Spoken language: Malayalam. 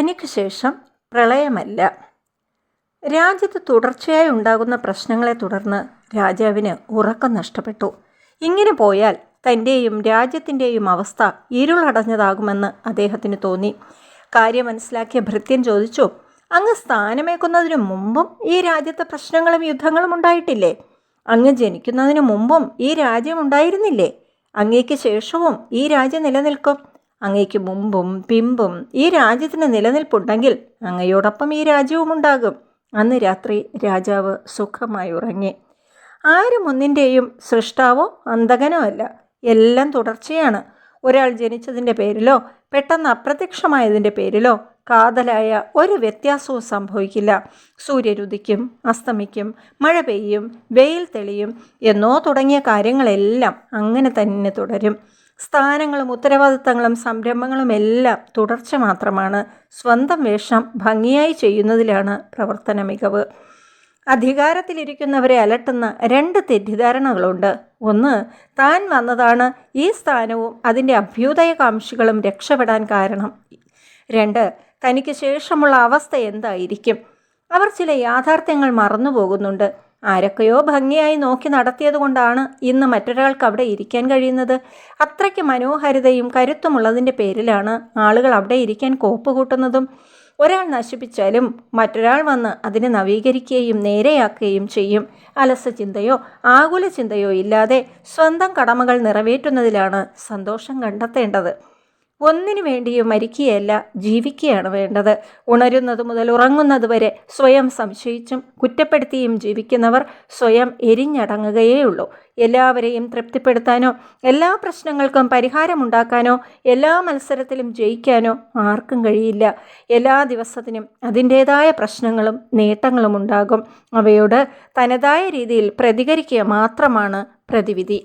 തനിക്ക് ശേഷം പ്രളയമല്ല. രാജ്യത്ത് തുടർച്ചയായി ഉണ്ടാകുന്ന പ്രശ്നങ്ങളെ തുടർന്ന് രാജാവിന് ഉറക്കം നഷ്ടപ്പെട്ടു. ഇങ്ങനെ പോയാൽ തന്റെയും രാജ്യത്തിന്റെയും അവസ്ഥ ഇരുളടഞ്ഞതാകുമെന്ന് അദ്ദേഹത്തിന് തോന്നി. കാര്യം മനസ്സിലാക്കിയ ഭൃത്യൻ ചോദിച്ചു അങ്ങ് സ്ഥാനമേക്കുന്നതിനു മുമ്പും ഈ രാജ്യത്തെ പ്രശ്നങ്ങളും യുദ്ധങ്ങളും ഉണ്ടായിട്ടില്ലേ? അങ്ങ് ജനിക്കുന്നതിനു മുമ്പും ഈ രാജ്യം ഉണ്ടായിരുന്നില്ലേ? അങ്ങേക്ക് ശേഷവും ഈ രാജ്യം നിലനിൽക്കും. അങ്ങേക്ക് മുമ്പും പിമ്പും ഈ രാജ്യത്തിന് നിലനിൽപ്പുണ്ടെങ്കിൽ അങ്ങയോടൊപ്പം ഈ രാജ്യവും ഉണ്ടാകും അന്ന് രാത്രി രാജാവ് സുഖമായി ഉറങ്ങി. ആരും ഒന്നിന്റെയും സൃഷ്ടാവോ അന്തകനോ അല്ല. എല്ലാം തുടർച്ചയാണ്. ഒരാൾ ജനിച്ചതിന്റെ പേരിലോ പെട്ടെന്ന് അപ്രത്യക്ഷമായതിന്റെ പേരിലോ കാതലായ ഒരു വ്യത്യാസവും സംഭവിക്കില്ല. സൂര്യരുദിക്കും അസ്തമിക്കും മഴ പെയ്യും വെയിൽ തെളിയും എന്നോ തുടങ്ങിയ കാര്യങ്ങളെല്ലാം അങ്ങനെ തന്നെ തുടരും. സ്ഥാനങ്ങളും ഉത്തരവാദിത്തങ്ങളും സംരംഭങ്ങളും എല്ലാം തുടർച്ച മാത്രമാണ്. സ്വന്തം വേഷം ഭംഗിയായി ചെയ്യുന്നതിലാണ് പ്രവർത്തന മികവ്. അധികാരത്തിലിരിക്കുന്നവരെ അലട്ടുന്ന രണ്ട് തെറ്റിദ്ധാരണകളുണ്ട്. ഒന്ന് താൻ വന്നതാണ് ഈ സ്ഥാനവും അതിന്റെ അഭ്യുദയകാംക്ഷികളും രക്ഷപ്പെടാൻ കാരണം. രണ്ട് തനിക്ക് ശേഷമുള്ള അവസ്ഥ എന്തായിരിക്കും? അവർ ചില യാഥാർത്ഥ്യങ്ങൾ മറന്നു പോകുന്നുണ്ട് ആരൊക്കെയോ ഭംഗിയായി നോക്കി നടത്തിയതുകൊണ്ടാണ് ഇന്ന് മറ്റൊരാൾക്ക് അവിടെ ഇരിക്കാൻ കഴിയുന്നത്. അത്രയ്ക്ക് മനോഹരിതയും കരുത്തുമുള്ളതിന്റെ പേരിലാണ് ആളുകൾ അവിടെ ഇരിക്കാൻ കോപ്പ് കൂട്ടുന്നതും. ഒരാൾ നശിപ്പിച്ചാലും മറ്റൊരാൾ വന്ന് അതിനെ നവീകരിക്കുകയും നേരെയാക്കുകയും ചെയ്യും. അലസ ചിന്തയോ ആകുല ചിന്തയോ ഇല്ലാതെ സ്വന്തം കടമകൾ നിറവേറ്റുന്നതിലാണ് സന്തോഷം കണ്ടെത്തേണ്ടത്. ഒന്നിനു വേണ്ടിയും മരിക്കുകയല്ല ജീവിക്കുകയാണ് വേണ്ടത്. ഉണരുന്നത് മുതൽ ഉറങ്ങുന്നത് വരെ സ്വയം സംശയിച്ചും കുറ്റപ്പെടുത്തിയും ജീവിക്കുന്നവർ സ്വയം എരിഞ്ഞടങ്ങുകയേയുള്ളൂ. എല്ലാവരെയും തൃപ്തിപ്പെടുത്താനോ എല്ലാ പ്രശ്നങ്ങൾക്കും പരിഹാരമുണ്ടാക്കാനോ എല്ലാ മത്സരത്തിലും ജയിക്കാനോ ആർക്കും കഴിയില്ല. എല്ലാ ദിവസത്തിനും അതിന്റേതായ പ്രശ്നങ്ങളും നേട്ടങ്ങളും ഉണ്ടാകും അവയോട് തനതായ രീതിയിൽ പ്രതികരിക്കുക മാത്രമാണ് പ്രതിവിധി.